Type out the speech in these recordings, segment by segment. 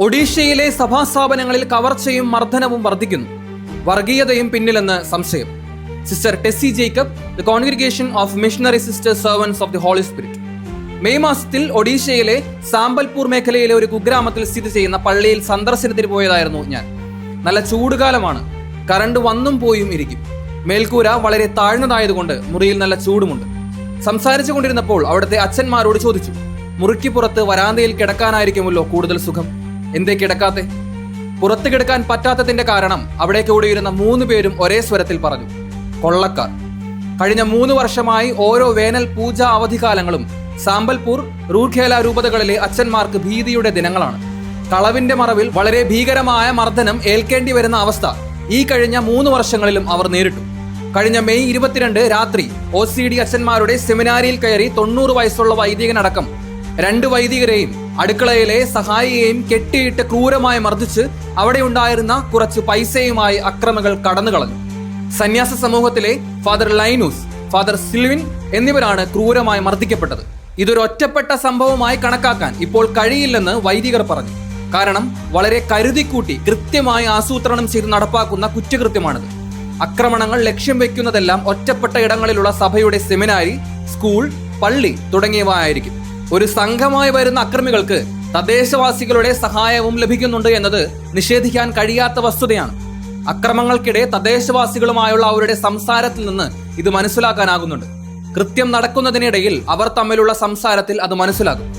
ഒഡീഷയിലെ സഭാ സ്ഥാപനങ്ങളിൽ കവർച്ചയും മർദ്ദനവും വർദ്ധിക്കുന്നു. വർഗീയതയും പിന്നിലെന്ന് സംശയം. Sister Tessy Jacob the congregation of missionary sister servants of the holy spirit May മാസത്തിൽ ഒഡീഷയിലെ സാമ്പൽപൂർ മേഖലയിലെ ഒരു കുഗ്രാമത്തിൽ സ്ഥിതി ചെയ്യുന്ന പള്ളിയിൽ സന്ദർശനത്തിന് പോയതായിരുന്നു ഞാൻ. നല്ല ചൂടുകാലമാണ്. കറണ്ട് വന്നും പോയും ഇരിക്കും. മേൽക്കൂര വളരെ താഴ്ന്നതായതുകൊണ്ട് മുറിയിൽ നല്ല ചൂടുമുണ്ട്. സംസാരിച്ചു കൊണ്ടിരുന്നപ്പോൾ അവിടുത്തെ അച്ഛന്മാരോട് ചോദിച്ചു മുറിക്ക് പുറത്ത് വരാന്തയിൽ കിടക്കാനായിരിക്കുമല്ലോ കൂടുതൽ സുഖം? എന്തേ കിടക്കാത്തെ? പുറത്ത് കിടക്കാൻ പറ്റാത്തതിന്റെ കാരണം അവിടേക്ക് ഓടിയിരുന്ന മൂന്ന് പേരും ഒരേ സ്വരത്തിൽ പറഞ്ഞു കൊള്ളക്കാർ. കഴിഞ്ഞ മൂന്ന് വർഷമായി ഓരോ വേനൽ പൂജ അവധികാലങ്ങളും സാമ്പൽപൂർ റൂഖേല രൂപതകളിലെ അച്ഛന്മാർക്ക് ഭീതിയുടെ ദിനങ്ങളാണ്. കളവിന്റെ മറവിൽ വളരെ ഭീകരമായ മർദ്ദനം ഏൽക്കേണ്ടി വരുന്ന അവസ്ഥ ഈ കഴിഞ്ഞ മൂന്ന് വർഷങ്ങളിലും അവർ നേരിട്ടു. കഴിഞ്ഞ മെയ് ഇരുപത്തിരണ്ട് രാത്രി ഒ സി ഡി അച്ഛന്മാരുടെ സെമിനാരിയിൽ കയറി തൊണ്ണൂറ് വയസ്സുള്ള വൈദികനടക്കം രണ്ട് വൈദികരെയും അടുക്കളയിലെ സഹായിയെയും കെട്ടിയിട്ട് ക്രൂരമായി മർദ്ദിച്ച് അവിടെ ഉണ്ടായിരുന്ന കുറച്ച് പൈസയുമായി അക്രമികൾ കടന്നു കളഞ്ഞു. സന്യാസ സമൂഹത്തിലെ ഫാദർ ലൈനൂസ് ഫാദർ സിൽവിൻ എന്നിവരാണ് ക്രൂരമായി മർദ്ദിക്കപ്പെട്ടത്. ഇതൊരു ഒറ്റപ്പെട്ട സംഭവമായി കണക്കാക്കാൻ ഇപ്പോൾ കഴിയില്ലെന്ന് വൈദികർ പറഞ്ഞു. കാരണം വളരെ കരുതിക്കൂട്ടി കൃത്യമായി ആസൂത്രണം ചെയ്ത് നടപ്പാക്കുന്ന കുറ്റകൃത്യമാണിത്. ആക്രമണങ്ങൾ ലക്ഷ്യം വെക്കുന്നതെല്ലാം ഒറ്റപ്പെട്ട ഇടങ്ങളിലുള്ള സഭയുടെ സെമിനാരി സ്കൂൾ പള്ളി തുടങ്ങിയവ ആയിരിക്കും. ഒരു സംഘമായി വരുന്ന അക്രമികൾക്ക് തദ്ദേശവാസികളുടെ സഹായവും ലഭിക്കുന്നുണ്ട് എന്നത് നിഷേധിക്കാൻ കഴിയാത്ത വസ്തുതയാണ്. അക്രമങ്ങൾക്കിടെ തദ്ദേശവാസികളുമായുള്ള അവരുടെ സംസാരത്തിൽ നിന്ന് ഇത് മനസ്സിലാക്കാനാകുന്നുണ്ട്. കൃത്യം നടക്കുന്നതിനിടയിൽ അവർ തമ്മിലുള്ള സംസാരത്തിൽ അത് മനസ്സിലാകും.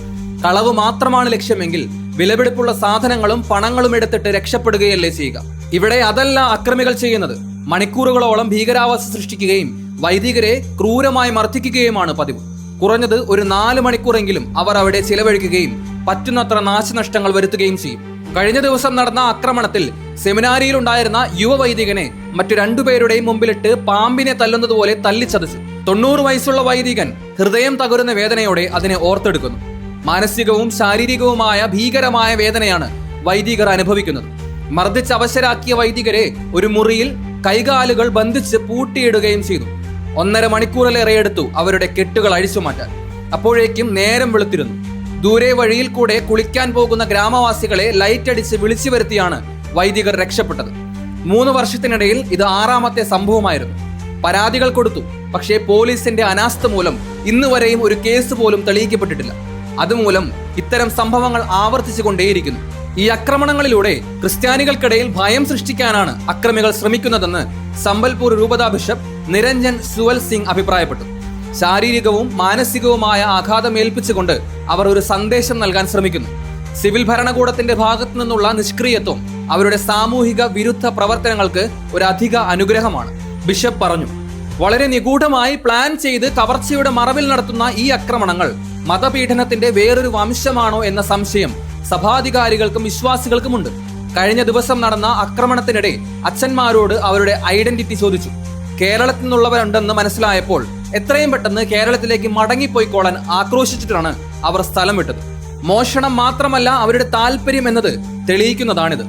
കളവ് മാത്രമാണ് ലക്ഷ്യമെങ്കിൽ വിലപിടിപ്പുള്ള സാധനങ്ങളും പണങ്ങളും എടുത്തിട്ട് രക്ഷപ്പെടുകയല്ലേ ചെയ്യുക. ഇവിടെ അതല്ല അക്രമികൾ ചെയ്യുന്നത്. മണിക്കൂറുകളോളം ഭീകരാവസ്ഥ സൃഷ്ടിക്കുകയും വൈദികരെ ക്രൂരമായി മർദ്ദിക്കുകയുമാണ് പതിവ്. കുറഞ്ഞത് ഒരു നാല് മണിക്കൂറെങ്കിലും അവർ അവിടെ ചിലവഴിക്കുകയും പറ്റുന്നത്ര നാശനഷ്ടങ്ങൾ വരുത്തുകയും ചെയ്യും. കഴിഞ്ഞ ദിവസം നടന്ന ആക്രമണത്തിൽ സെമിനാരിയിൽ ഉണ്ടായിരുന്ന യുവവൈദികനെ മറ്റു രണ്ടുപേരുടെയും മുമ്പിലിട്ട് പാമ്പിനെ തല്ലുന്നതുപോലെ തല്ലിച്ചതച്ചു. തൊണ്ണൂറ് വയസ്സുള്ള വൈദികൻ ഹൃദയം തകരുന്ന വേദനയോടെ അതിനെ ഓർത്തെടുക്കുന്നു. മാനസികവും ശാരീരികവുമായ ഭീകരമായ വേദനയാണ് വൈദികർ അനുഭവിക്കുന്നത്. മർദ്ദിച്ച് അവശരാക്കിയ വൈദികരെ ഒരു മുറിയിൽ കൈകാലുകൾ ബന്ധിച്ച് പൂട്ടിയിടുകയും ചെയ്തു. ഒന്നര മണിക്കൂറിലേറെ എടുത്തു അവരുടെ കെട്ടുകൾ അഴിച്ചു മാറ്റാൻ. അപ്പോഴേക്കും നേരം വെളുത്തിരുന്നു. ദൂരെ വഴിയിൽ കൂടെ കുളിക്കാൻ പോകുന്ന ഗ്രാമവാസികളെ ലൈറ്റ് അടിച്ച് വിളിച്ചു വരുത്തിയാണ് വൈദികർ രക്ഷപ്പെട്ടത്. മൂന്ന് വർഷത്തിനിടയിൽ ഇത് ആറാമത്തെ സംഭവമായിരുന്നു. പരാതികൾ കൊടുത്തു പക്ഷേ പോലീസിന്റെ അനാസ്ഥ മൂലം ഇന്ന് വരെയും ഒരു കേസ് പോലും തെളിയിക്കപ്പെട്ടിട്ടില്ല. അതുമൂലം ഇത്തരം സംഭവങ്ങൾ ആവർത്തിച്ചു കൊണ്ടേയിരിക്കുന്നു ഈ ആക്രമണങ്ങളിലൂടെ ക്രിസ്ത്യാനികൾക്കിടയിൽ ഭയം സൃഷ്ടിക്കാനാണ് അക്രമികൾ ശ്രമിക്കുന്നതെന്ന് സമ്പൽപൂർ രൂപതാ ബിഷപ്പ് നിരഞ്ജൻ സുവൽ സിംഗ് അഭിപ്രായപ്പെട്ടു. ശാരീരികവും മാനസികവുമായ ആഘാതമേൽപ്പിച്ചുകൊണ്ട് അവർ ഒരു സന്ദേശം നൽകാൻ ശ്രമിക്കുന്നു. സിവിൽ ഭരണകൂടത്തിന്റെ ഭാഗത്തു നിന്നുള്ള നിഷ്ക്രിയത്വം അവരുടെ സാമൂഹിക വിരുദ്ധ പ്രവർത്തനങ്ങൾക്ക് ഒരു അധിക അനുഗ്രഹമാണ് ബിഷപ്പ് പറഞ്ഞു. വളരെ നിഗൂഢമായി പ്ലാൻ ചെയ്ത് കവർച്ചയുടെ മറവിൽ നടത്തുന്ന ഈ ആക്രമണങ്ങൾ മതപീഡനത്തിന്റെ വേറൊരു വംശമാണോ എന്ന സംശയം സഭാധികാരികൾക്കും വിശ്വാസികൾക്കുമുണ്ട്. കഴിഞ്ഞ ദിവസം നടന്ന ആക്രമണത്തിനിടെ അച്ഛന്മാരോട് അവരുടെ ഐഡന്റിറ്റി ചോദിച്ചു. കേരളത്തിൽ നിന്നുള്ളവരുണ്ടെന്ന് മനസ്സിലായപ്പോൾ എത്രയും പെട്ടെന്ന് കേരളത്തിലേക്ക് മടങ്ങിപ്പോയിക്കോളാൻ ആക്രോശിച്ചിട്ടാണ് അവർ സ്ഥലം വിട്ടത്. മോഷണം മാത്രമല്ല അവരുടെ താല്പര്യം എന്നത് തെളിയിക്കുന്നതാണിത്.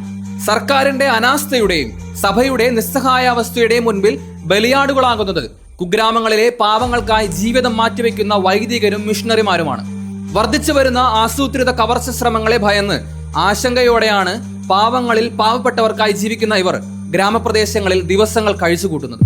സർക്കാരിന്റെ അനാസ്ഥയുടെയും സഭയുടെ നിസ്സഹായാവസ്ഥയുടെയും മുൻപിൽ ബലിയാടുകളാകുന്നത് കുഗ്രാമങ്ങളിലെ പാവങ്ങൾക്കായി ജീവിതം മാറ്റിവെക്കുന്ന വൈദികരും മിഷണറിമാരുമാണ്. വർദ്ധിച്ചു വരുന്ന ആസൂത്രിത കവർച്ച ശ്രമങ്ങളെ ഭയന്ന് ആശങ്കയോടെയാണ് പാവങ്ങളിൽ പാവപ്പെട്ടവർക്കായി ജീവിക്കുന്ന ഇവർ ഗ്രാമപ്രദേശങ്ങളിൽ ദിവസങ്ങൾ കഴിച്ചുകൂട്ടുന്നത്.